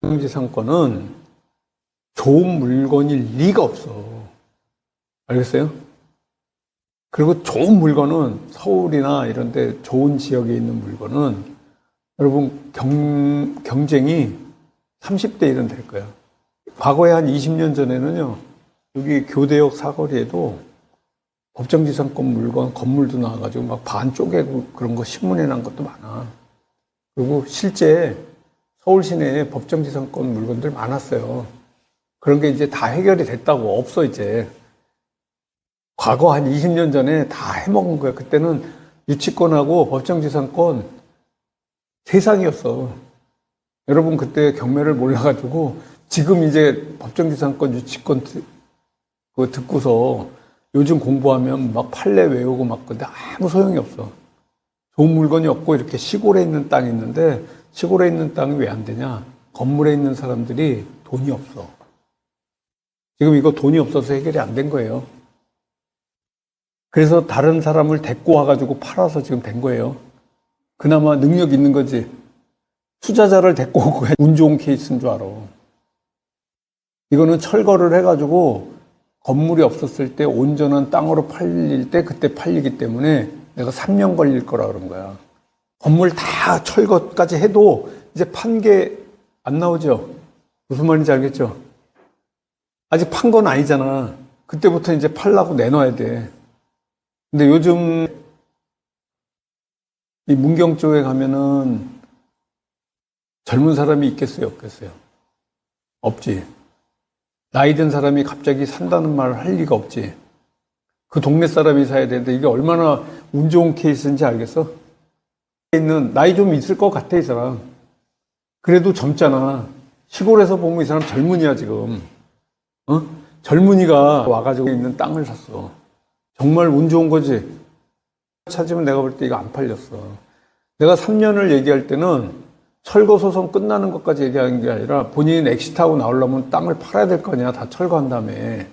법정지상권은 좋은 물건일 리가 없어. 알겠어요? 그리고 좋은 물건은 서울이나 이런 데 좋은 지역에 있는 물건은 여러분 경, 경쟁이 30대 1은 될 거야. 과거에 한 20년 전에는요, 여기 교대역 사거리에도 법정지상권 물건, 건물도 나와가지고 막 반 쪼개고 그런 거 신문에 난 것도 많아. 그리고 실제 서울 시내에 법정지상권 물건들 많았어요. 그런 게 이제 다 해결이 됐다고 없어 이제. 과거 한 20년 전에 다 해먹은 거야. 그때는 유치권하고 법정지상권 세상이었어. 여러분 그때 경매를 몰라가지고 지금 이제 법정지상권 유치권 드- 그거 듣고서 요즘 공부하면 막 판례 외우고 막 근데 아무 소용이 없어. 좋은 물건이 없고 이렇게 시골에 있는 땅이 있는데 시골에 있는 땅이 왜 안 되냐? 건물에 있는 사람들이 돈이 없어. 지금 이거 돈이 없어서 해결이 안 된 거예요. 그래서 다른 사람을 데리고 와가지고 팔아서 지금 된 거예요. 그나마 능력 있는 거지. 투자자를 데리고 오고 운 좋은 케이스인 줄 알아. 이거는 철거를 해가지고 건물이 없었을 때 온전한 땅으로 팔릴 때 그때 팔리기 때문에 내가 3년 걸릴 거라 그런 거야. 건물 다 철거까지 해도 이제 판 게 안 나오죠. 무슨 말인지 알겠죠? 아직 판 건 아니잖아. 그때부터 이제 팔라고 내놔야 돼. 근데 요즘 이 문경 쪽에 가면은 젊은 사람이 있겠어요, 없겠어요? 없지. 나이 든 사람이 갑자기 산다는 말을 할 리가 없지. 그 동네 사람이 사야 되는데 이게 얼마나 운 좋은 케이스인지 알겠어? 있는 나이 좀 있을 것 같아 이 사람. 그래도 젊잖아. 시골에서 보면 이 사람 젊은이야 지금. 어? 젊은이가 와가지고 있는 땅을 샀어. 정말 운 좋은 거지. 찾으면 내가 볼 때 이거 안 팔렸어. 내가 3년을 얘기할 때는 철거 소송 끝나는 것까지 얘기하는 게 아니라 본인 엑시트하고 나오려면 땅을 팔아야 될거 아니야. 다 철거한 다음에.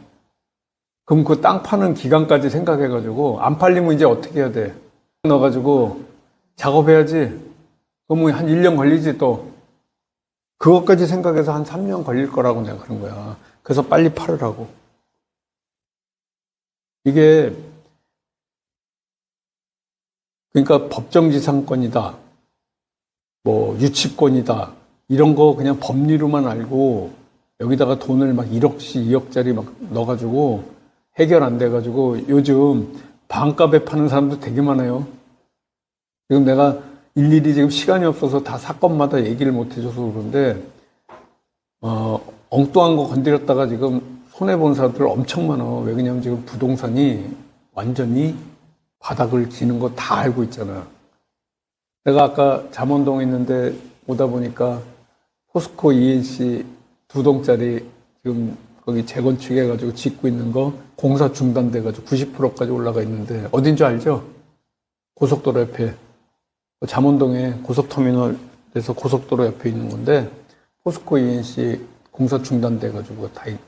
그럼 그 땅 파는 기간까지 생각해가지고 안 팔리면 이제 어떻게 해야 돼? 넣어가지고 작업해야지. 그러면 한 1년 걸리지 또. 그것까지 생각해서 한 3년 걸릴 거라고 내가 그런 거야. 그래서 빨리 팔으라고. 이게 그러니까 법정지상권이다. 뭐 유치권이다. 이런 거 그냥 법리로만 알고 여기다가 돈을 막 1억씩 2억짜리 막 넣어가지고 해결 안 돼가지고 요즘 반값에 파는 사람도 되게 많아요. 지금 내가 일일이 지금 시간이 없어서 다 사건마다 얘기를 못 해줘서 그런데 어, 엉뚱한 거 건드렸다가 지금 손해 본 사람들 엄청 많아. 왜 그러냐면 지금 부동산이 완전히 바닥을 기는 거 다 알고 있잖아. 내가 아까 잠원동에 있는데 오다 보니까 포스코 ENC 두 동짜리 지금 거기 재건축해가지고 짓고 있는 거 공사 중단돼가지고 90%까지 올라가 있는데 어딘 줄 알죠? 고속도로 옆에 잠원동에 고속터미널에서 고속도로 옆에 있는 건데 포스코 ENC 공사 중단돼가지고 다 있-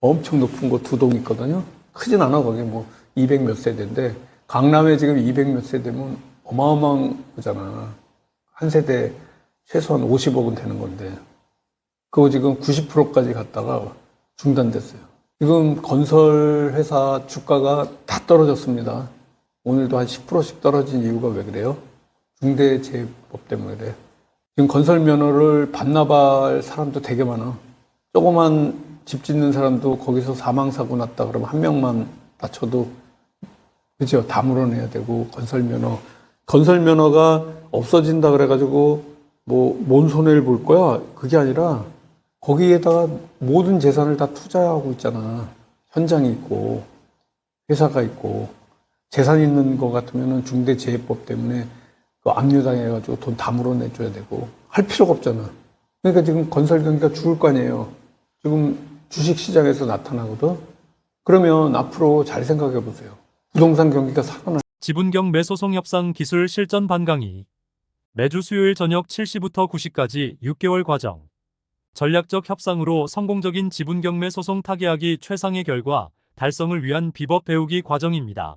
엄청 높은 거 두 동 있거든요. 크진 않아 거기 뭐 200 몇 세대인데 강남에 지금 200 몇 세대면 어마어마한 거잖아. 한 세대 최소한 50억은 되는 건데 그거 지금 90%까지 갔다가 중단됐어요. 지금 건설 회사 주가가 다 떨어졌습니다. 오늘도 한 10%씩 떨어진 이유가 왜 그래요? 중대재해법 때문에 그래. 지금 건설 면허를 반납할 사람도 되게 많아. 조그만 집 짓는 사람도 거기서 사망 사고 났다 그러면 한 명만 다쳐도 그죠? 다 물어내야 되고 건설 면허 건설 면허가 없어진다 그래가지고 뭐 뭔 손해를 볼 거야? 그게 아니라 거기에다가 모든 재산을 다 투자하고 있잖아. 현장이 있고 회사가 있고 재산 있는 거 같으면은 중대재해법 때문에 그 압류당해가지고 돈 다 물어내줘야 되고 할 필요가 없잖아. 그러니까 지금 건설 경기가 죽을 거 아니에요. 지금 주식 시장에서 나타나거든. 그러면 앞으로 잘 생각해 보세요. 부동산 경기가 살아나. 지분경 매소송 협상 기술 실전 반강의. 매주 수요일 저녁 7시부터 9시까지 6개월 과정. 전략적 협상으로 성공적인 지분 경매 소송 타개하기 최상의 결과 달성을 위한 비법 배우기 과정입니다.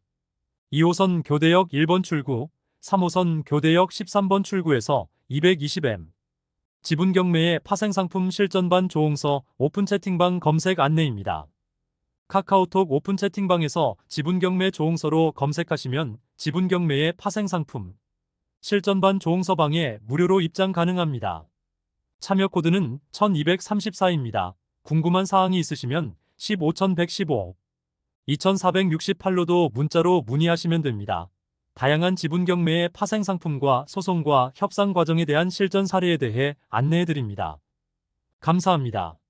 2호선 교대역 1번 출구, 3호선 교대역 13번 출구에서 220M. 지분 경매의 파생상품 실전반 조홍서 오픈 채팅방 검색 안내입니다. 카카오톡 오픈 채팅방에서 지분 경매 조홍서로 검색하시면 지분 경매의 파생상품 실전반 조홍서방에 무료로 입장 가능합니다. 참여 코드는 1234입니다. 궁금한 사항이 있으시면 15115 2468로도 문자로 문의하시면 됩니다. 다양한 지분 경매의 파생 상품과 소송과 협상 과정에 대한 실전 사례에 대해 안내해 드립니다. 감사합니다.